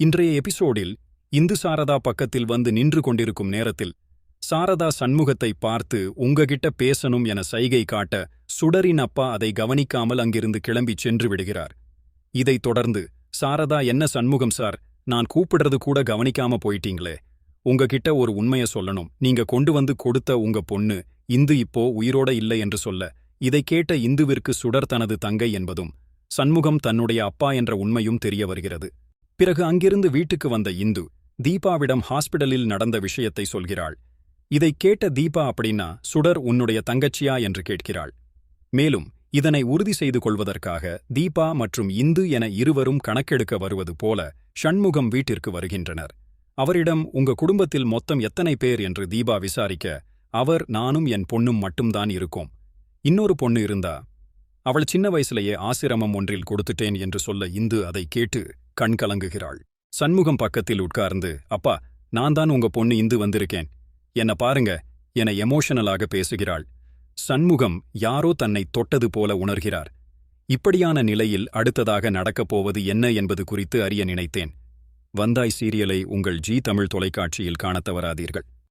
இன்றைய எபிசோடில் இந்து சாரதா பக்கத்தில் வந்து நின்று கொண்டிருக்கும் நேரத்தில் சாரதா சண்முகத்தை பார்த்து உங்ககிட்ட பேசணும் என சைகை காட்ட சுடரின் அப்பா அதை கவனிக்காமல் அங்கிருந்து கிளம்பிச் சென்று விடுகிறார். இதைத் தொடர்ந்து சாரதா என்ன சண்முகம் சார்? நான் கூப்பிடுறது கூட கவனிக்காம போயிட்டீங்களே. உங்ககிட்ட ஒரு உண்மைய சொல்லணும். நீங்க கொண்டு வந்து கொடுத்த உங்க பொண்ணு இந்து இப்போ உயிரோட இல்லை என்று சொல்ல இதை கேட்ட இந்துவிற்கு சுடர் தனது தங்கை என்பதும் சண்முகம் தன்னுடைய அப்பா என்ற உண்மையும் தெரிய வருகிறது. பிறகு அங்கிருந்து வீட்டுக்கு வந்த இந்து தீபாவிடம் ஹாஸ்பிடலில் நடந்த விஷயத்தை சொல்கிறாள். இதைக் கேட்ட தீபா அப்படின்னா சுடர் உன்னுடைய தங்கச்சியா என்று கேட்கிறாள். மேலும் இதனை உறுதி செய்து கொள்வதற்காக தீபா மற்றும் இந்து என இருவரும் கணக்கெடுக்க வருவது போல ஷண்முகம் வீட்டிற்கு வருகின்றனர். அவரிடம் உங்க குடும்பத்தில் மொத்தம் எத்தனை பேர்? என்று தீபா விசாரிக்க அவர் நானும் என் பொண்ணும் மட்டும்தான் இருக்கோம். இன்னொரு பொண்ணு இருந்தா? அவள் சின்ன வயசுலேயே ஆசிரமம் ஒன்றில் கொடுத்துட்டேன் என்று சொல்ல இந்து அதை கேட்டு கண் கலங்குகிறாள். சண்முகம் பக்கத்தில் உட்கார்ந்து அப்பா நான் தான் உங்க பொண்ணு இந்து வந்திருக்கேன். என்ன பாருங்க என எமோஷனலாக பேசுகிறாள். சண்முகம் யாரோ தன்னை தொட்டது போல உணர்கிறார். இப்படியான நிலையில் அடுத்ததாக நடக்கப் போவது என்ன என்பது குறித்து அறிய நினைத்தேன். வந்தாய் சீரியலை உங்கள் ஜி தமிழ் தொலைக்காட்சியில் காணத் தவறாதீர்கள்.